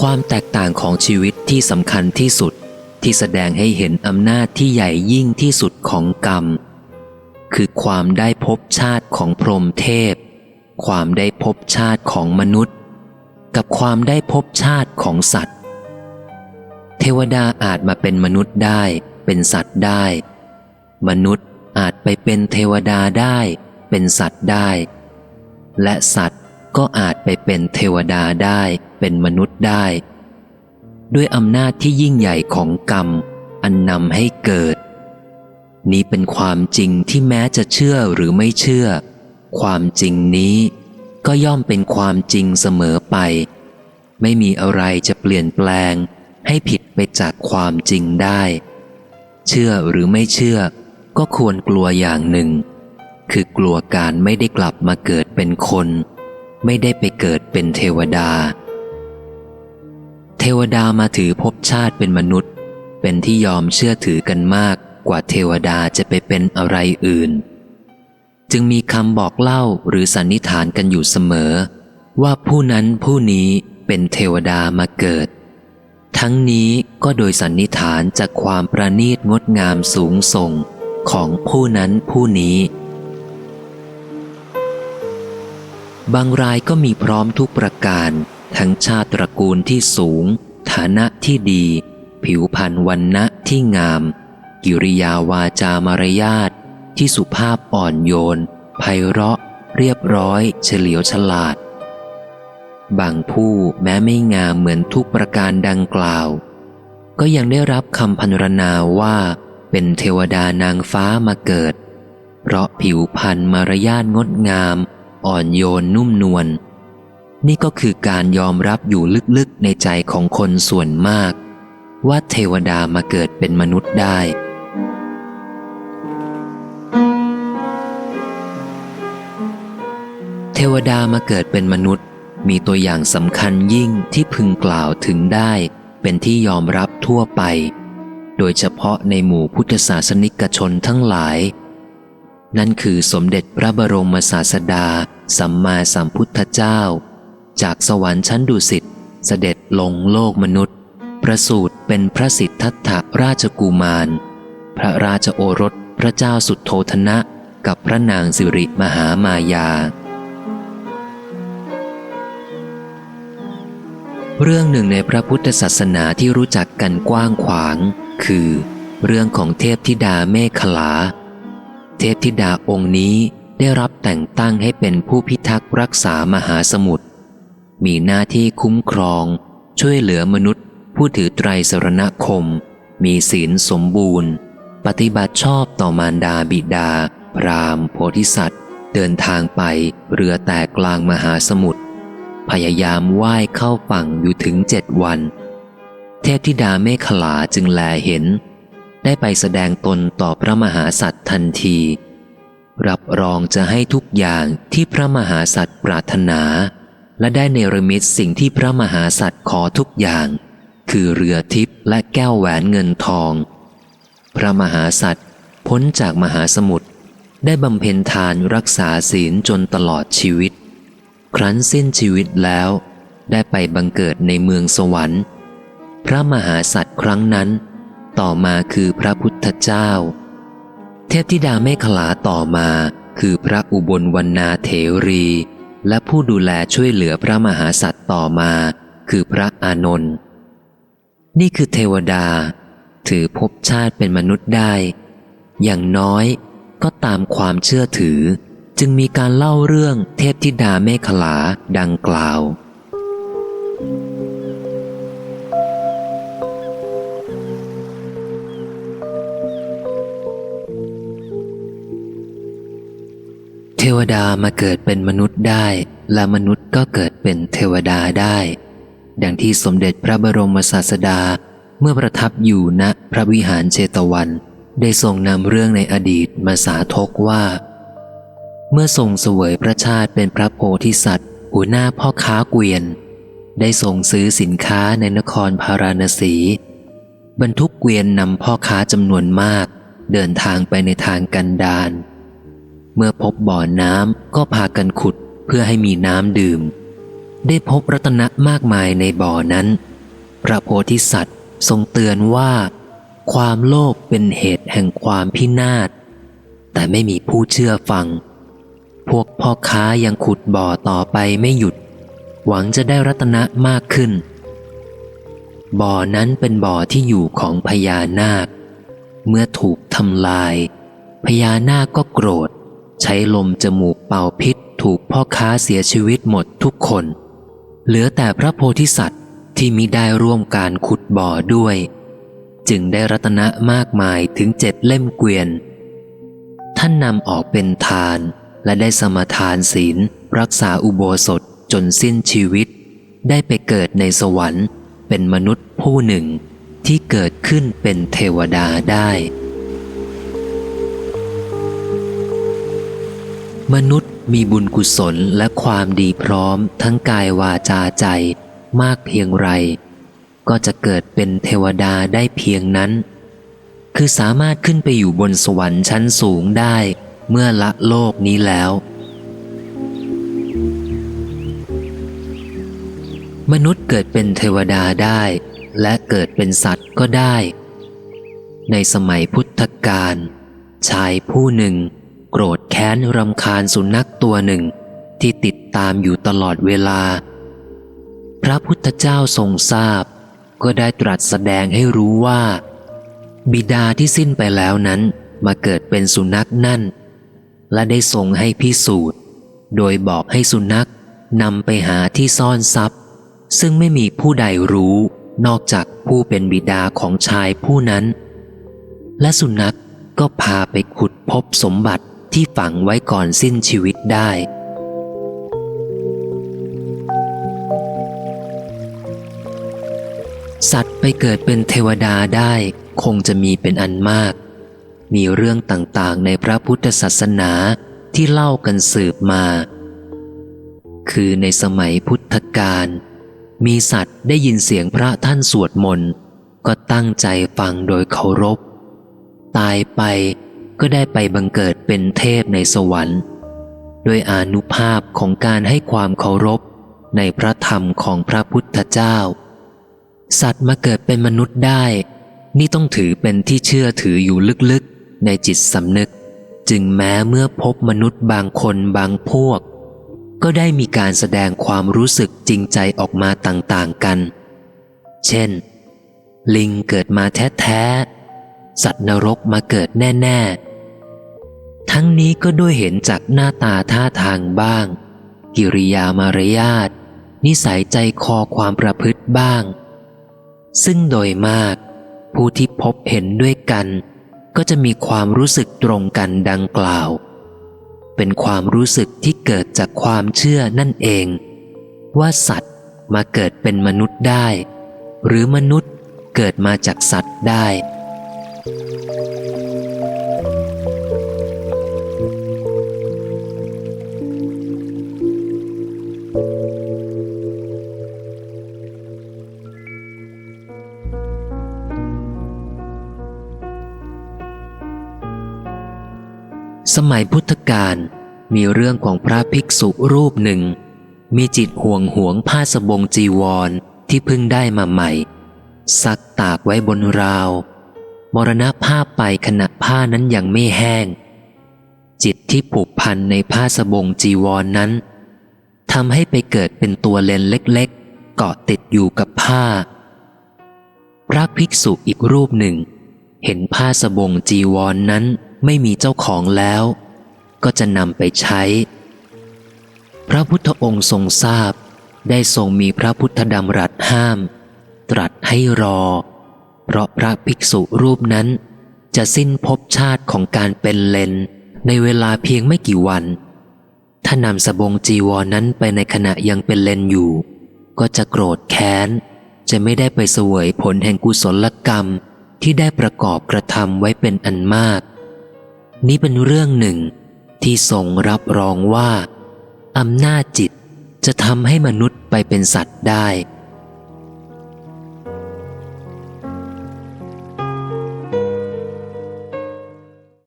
ความแตกต่างของชีวิตที่สำคัญที่สุดที่แสดงให้เห็นอำนาจที่ใหญ่ยิ่งที่สุดของกรรม คือความได้พบชาติของพรหมเทพ ความได้พบชาติของมนุษย์ กับความได้พบชาติของสัตว์ เทวดาอาจมาเป็นมนุษย์ได้ เป็นสัตว์ได้ มนุษย์อาจไปเป็นเทวดาได้ เป็นสัตว์ได้ และสัตว์ ก็อาจไปเป็นเทวดาได้เป็นมนุษย์ได้ ด้วยอำนาจที่ยิ่งใหญ่ของกรรม อันนำให้เกิด นี้เป็นความจริงที่แม้จะเชื่อหรือไม่เชื่อ ความจริงนี้ก็ย่อมเป็นความจริงเสมอไป ไม่มีอะไรจะเปลี่ยนแปลง ให้ผิดไปจากความจริงได้ เชื่อหรือไม่เชื่อ ก็ควรกลัวอย่างหนึ่ง คือกลัวการไม่ได้กลับมาเกิดเป็นคน ไม่ได้ไปเกิดเป็นเทวดา เทวดามาถือภพชาติเป็นมนุษย์ เป็นที่ยอมเชื่อถือกันมากกว่าเทวดาจะไปเป็นอะไรอื่น จึงมีคำบอกเล่าหรือสันนิษฐานกันอยู่เสมอ ว่าผู้นั้นผู้นี้เป็นเทวดามาเกิด ทั้งนี้ก็โดยสันนิษฐานจากความประณีตงดงามสูงส่งของผู้นั้นผู้นี้ บางรายก็มีพร้อมทุกประการ ทั้งชาติตระกูลที่สูง ฐานะที่ดี ผิวพรรณวันนะที่งาม กิริยาวาจามารยาทที่สุภาพอ่อนโยนไพเราะ เรียบร้อย เฉลียวฉลาด บางผู้แม้ไม่งามเหมือนทุกประการดังกล่าว ก็ยังได้รับคำพันรนาว่า เป็นเทวดานางฟ้ามาเกิด เพราะผิวพรรณมารยาทงดงาม อ่อนโยนนุ่มนวลนี่ก็คือการยอมรับอยู่ลึกๆในใจของคนส่วนมาก ว่าเทวดามาเกิดเป็นมนุษย์ได้เทวดามาเกิดเป็นมนุษย์ มีตัวอย่างสำคัญยิ่งที่พึงกล่าวถึงได้ เป็นที่ยอมรับทั่วไป โดยเฉพาะในหมู่พุทธศาสนิกชนทั้งหลาย นั่นคือสมเด็จพระบรมศาสดา สัมมาสัมพุทธเจ้า จากสวรรค์ชั้นดุสิตเสด็จลงโลกมนุษย์ ประสูติเป็นพระสิทธัตถราชกุมาร พระราชโอรสพระเจ้าสุดโทธนะ กับพระนางสิริมหามายา เรื่องหนึ่งในพระพุทธศาสนาที่รู้จักกันกว้างขวาง คือ เรื่องของเทพธิดาเมขลา เทพธิดาองค์นี้ได้รับแต่งตั้งให้เป็นผู้พิทักษ์รักษามหาสมุทร มีหน้าที่คุ้มครอง ช่วยเหลือมนุษย์ ผู้ถือไตรสรณคม มีศีลสมบูรณ์ ปฏิบัติชอบต่อมารดาบิดา พรามโพธิสัตว์ เดินทางไปเรือแตกกลางมหาสมุทร พยายามว่ายเข้าฝั่งอยู่ถึงเจ็ดวัน เทพธิดาเมขลาจึงแลเห็น ได้ไปแสดงตนต่อพระมหาสัตว์ทันที รับรองจะให้ทุกอย่างที่พระมหาสัตว์ปรารถนา และได้เนรมิตสิ่งที่พระมหาสัตว์ขอทุกอย่าง คือเรือทิพย์และแก้วแหวนเงินทอง พระมหาสัตว์พ้นจากมหาสมุทรได้บำเพ็ญทานรักษาศีลจนตลอดชีวิต ครั้นสิ้นชีวิตแล้ว ได้ไปบังเกิดในเมืองสวรรค์ พระมหาสัตว์ครั้งนั้น ต่อมาคือพระพุทธเจ้า เทพธิดาเมขลาต่อมาคือพระอุบลวรรณาเถรี และผู้ดูแลช่วยเหลือพระมหาสัตว์ต่อมา คือพระอานนท์นี่คือเทวดา ถือภพชาติเป็นมนุษย์ได้ อย่างน้อยก็ตามความเชื่อถือ จึงมีการเล่าเรื่องเทพธิดาเมขลาดังกล่าว เทวดามาเกิดเป็นมนุษย์ได้ และมนุษย์ก็เกิดเป็นเทวดาได้ ดังที่สมเด็จพระบรมศาสดาเมื่อประทับอยู่ณพระวิหารเชตวัน ได้ทรงนำเรื่องในอดีตมาสาธกว่า เมื่อทรงเสวยพระชาติเป็นพระโพธิสัตว์หัวหน้าพ่อค้าเกวียน ได้ส่งซื้อสินค้าในนครพาราณสี บรรทุกเกวียนนำพ่อค้าจำนวนมาก เดินทางไปในทางกันดาร เมื่อพบบ่อน้ำก็พากันขุดเพื่อให้มีน้ำดื่ม ได้พบรัตนะมากมายในบ่อนั้น พระโพธิสัตว์ทรงเตือนว่า ความโลภเป็นเหตุแห่งความพินาศ แต่ไม่มีผู้เชื่อฟัง พวกพ่อค้ายังขุดบ่อต่อไปไม่หยุด หวังจะได้รัตนะมากขึ้น บ่อนั้นเป็นบ่อที่อยู่ของพญานาค เมื่อถูกทำลายพญานาคก็โกรธ ใช้ลมจมูกเป่าพิษถูกพ่อค้าเสียชีวิตหมดทุกคน เหลือแต่พระโพธิสัตว์ที่มิได้ร่วมการขุดบ่อด้วย จึงได้รัตนะมากมายถึงเจ็ดเล่มเกวียน ท่านนำออกเป็นทานและได้สมทานศีล รักษาอุโบสถจนสิ้นชีวิต ได้ไปเกิดในสวรรค์ เป็นมนุษย์ผู้หนึ่งที่เกิดขึ้นเป็นเทวดาได้ มนุษย์มีบุญกุศลและความดีพร้อมทั้งกายวาจาใจมากเพียงไร ก็จะเกิดเป็นเทวดาได้เพียงนั้น คือสามารถขึ้นไปอยู่บนสวรรค์ชั้นสูงได้เมื่อละโลกนี้แล้ว มนุษย์เกิดเป็นเทวดาได้ และเกิดเป็นสัตว์ก็ได้ ในสมัยพุทธกาลชายผู้หนึ่ง โกรธแค้นรำคาญสุนัขตัวหนึ่ง ที่ติดตามอยู่ตลอดเวลา พระพุทธเจ้าทรงทราบ ก็ได้ตรัสแสดงให้รู้ว่า บิดาที่สิ้นไปแล้วนั้นมาเกิดเป็นสุนัขนั่น และได้ทรงให้พิสูจน์ โดยบอกให้สุนัขนำไปหาที่ซ่อนทรัพย์ ซึ่งไม่มีผู้ใดรู้นอกจากผู้เป็นบิดาของชายผู้นั้น และสุนัขก็พาไปขุดพบสมบัติ ที่ฝังไว้ก่อนสิ้นชีวิตได้ สัตว์ไปเกิดเป็นเทวดาได้คงจะมีเป็นอันมาก มีเรื่องต่างๆ ในพระพุทธศาสนาที่เล่ากันสืบมา คือในสมัยพุทธกาลมีสัตว์ได้ยินเสียงพระท่านสวดมนต์ ก็ตั้งใจฟังโดยเคารพ ตายไป ก็ได้ไปบังเกิดเป็นเทพในสวรรค์โดยอนุภาพของการให้ความเคารพในพระธรรมของพระพุทธเจ้า สัตว์มาเกิดเป็นมนุษย์ได้ นี่ต้องถือเป็นที่เชื่อถืออยู่ลึกๆ ในจิตสำนึก จึงแม้เมื่อพบมนุษย์บางคนบางพวก ก็ได้มีการแสดงความรู้สึกจริงใจออกมาต่างๆกัน เช่น ลิงเกิดมาแท้ๆ สัตว์นรกมาเกิดแน่ ๆ ทั้งนี้ก็ด้วยเห็นจากหน้าตาท่าทางบ้าง กิริยามารยาทนิสัยใจคอความประพฤติบ้าง ซึ่งโดยมาก ผู้ที่พบเห็นด้วยกัน ก็จะมีความรู้สึกตรงกันดังกล่าว เป็นความรู้สึกที่เกิดจากความเชื่อนั่นเอง ว่าสัตว์มาเกิดเป็นมนุษย์ได้ หรือมนุษย์เกิดมาจากสัตว์ได้ สมัยพุทธกาลมีเรื่องของพระภิกษุรูปหนึ่ง มีจิตห่วงหวงผ้าสบงจีวรที่เพิ่งได้มาใหม่ ซักตากไว้บนราว มรณภาพไปขณะผ้านั้นยังไม่แห้ง จิตที่ผูกพันในผ้าสบงจีวรนนั้นทำให้ไปเกิดเป็นตัวเลนเล็กๆ เกาะติดอยู่กับผ้า พระภิกษุอีกรูปหนึ่ง เห็นผ้าสบงจีวรนนั้น ไม่มีเจ้าของแล้ว ก็จะนำไปใช้ พระพุทธองค์ทรงทราบได้ทรงมีพระพุทธดำรัสห้าม ตรัสให้รอ เพราะพระภิกษุรูปนั้น จะสิ้นภพชาติของการเป็นเลนในเวลาเพียงไม่กี่วัน ถ้านำสบงจีวรนั้นไปในขณะยังเป็นเลนอยู่ ก็จะโกรธแค้น จะไม่ได้ไปเสวยผลแห่งกุศลกรรมที่ได้ประกอบกระทำไว้เป็นอันมาก นี้เป็นเรื่องหนึ่งที่ทรงรับรองว่าอำนาจจิตจะทำให้มนุษย์ไปเป็นสัตว์ได้